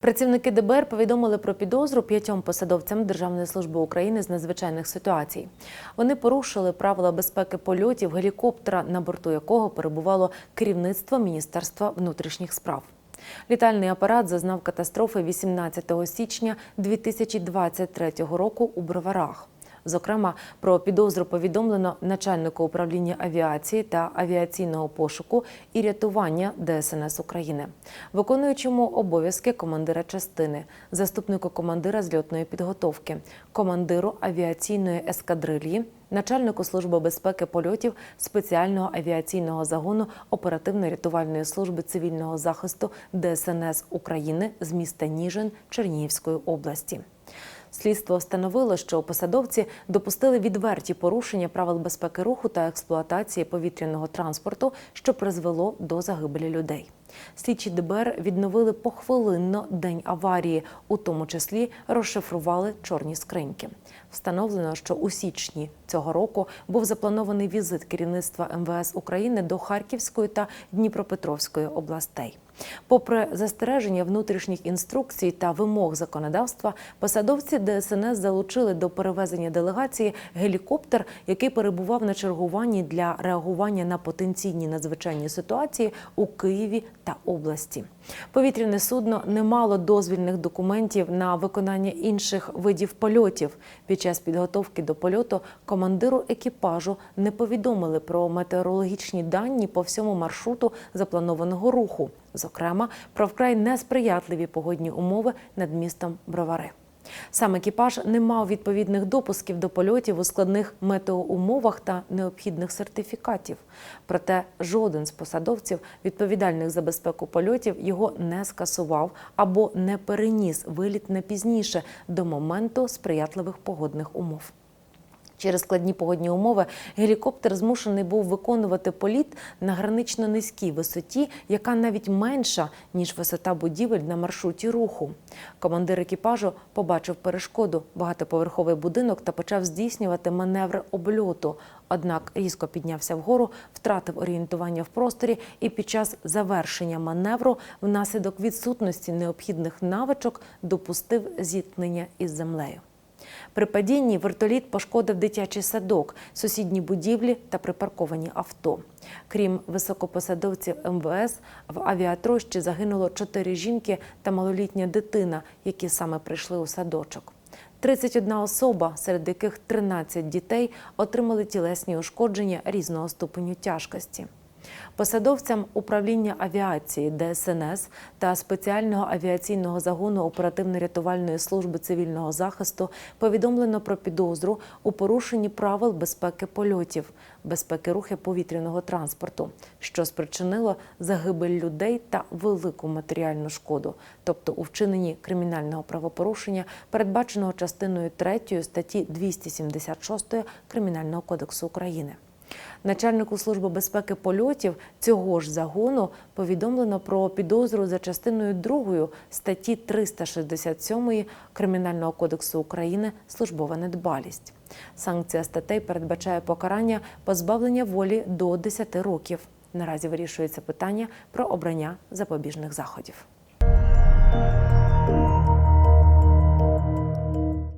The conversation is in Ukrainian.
Працівники ДБР повідомили про підозру п'ятьом посадовцям Державної служби України з надзвичайних ситуацій. Вони порушили правила безпеки польотів гелікоптера, на борту якого перебувало керівництво Міністерства внутрішніх справ. Літальний апарат зазнав катастрофи 18 січня 2023 року у Броварах. Зокрема, про підозру повідомлено начальнику управління авіації та авіаційного пошуку і рятування ДСНС України, виконуючому обов'язки командира частини, заступнику командира зльотної підготовки, командиру авіаційної ескадрильї, начальнику служби безпеки польотів спеціального авіаційного загону оперативно-рятувальної служби цивільного захисту ДСНС України з міста Ніжин Чернігівської області. Слідство встановило, що посадовці допустили відверті порушення правил безпеки руху та експлуатації повітряного транспорту, що призвело до загибелі людей. Слідчі ДБР відновили похвилинно день аварії, у тому числі розшифрували чорні скриньки. Встановлено, що у січні цього року був запланований візит керівництва МВС України до Харківської та Дніпропетровської областей. Попри застереження внутрішніх інструкцій та вимог законодавства, посадовці ДСНС залучили до перевезення делегації гелікоптер, який перебував на чергуванні для реагування на потенційні надзвичайні ситуації у Києві та області. Повітряне судно не мало дозвільних документів на виконання інших видів польотів. Під час підготовки до польоту командиру екіпажу не повідомили про метеорологічні дані по всьому маршруту запланованого руху, зокрема про вкрай несприятливі погодні умови над містом Бровари. Сам екіпаж не мав відповідних допусків до польотів у складних метеоумовах та необхідних сертифікатів. Проте жоден з посадовців, відповідальних за безпеку польотів, його не скасував або не переніс виліт не пізніше до моменту сприятливих погодних умов. Через складні погодні умови гелікоптер змушений був виконувати політ на гранично низькій висоті, яка навіть менша ніж висота будівель на маршруті руху. Командир екіпажу побачив перешкоду багатоповерховий будинок та почав здійснювати маневри обльоту. Однак різко піднявся вгору, втратив орієнтування в просторі і під час завершення маневру, внаслідок відсутності необхідних навичок, допустив зіткнення із землею. При падінні вертоліт пошкодив дитячий садок, сусідні будівлі та припарковані авто. Крім високопосадовців МВС, в авіатрощі загинуло чотири жінки та малолітня дитина, які саме прийшли у садочок. 31 особа, серед яких 13 дітей, отримали тілесні ушкодження різного ступеню тяжкості. Посадовцям управління авіації ДСНС та спеціального авіаційного загону оперативно-рятувальної служби цивільного захисту повідомлено про підозру у порушенні правил безпеки польотів, безпеки рухи повітряного транспорту, що спричинило загибель людей та велику матеріальну шкоду, тобто у вчиненні кримінального правопорушення, передбаченого частиною 3 статті 276 Кримінального кодексу України. Начальнику служби безпеки польотів цього ж загону повідомлено про підозру за частиною 2 статті 367 Кримінального кодексу України службова недбалість. Санкція статей передбачає покарання позбавлення волі до 10 років. Наразі вирішується питання про обрання запобіжних заходів.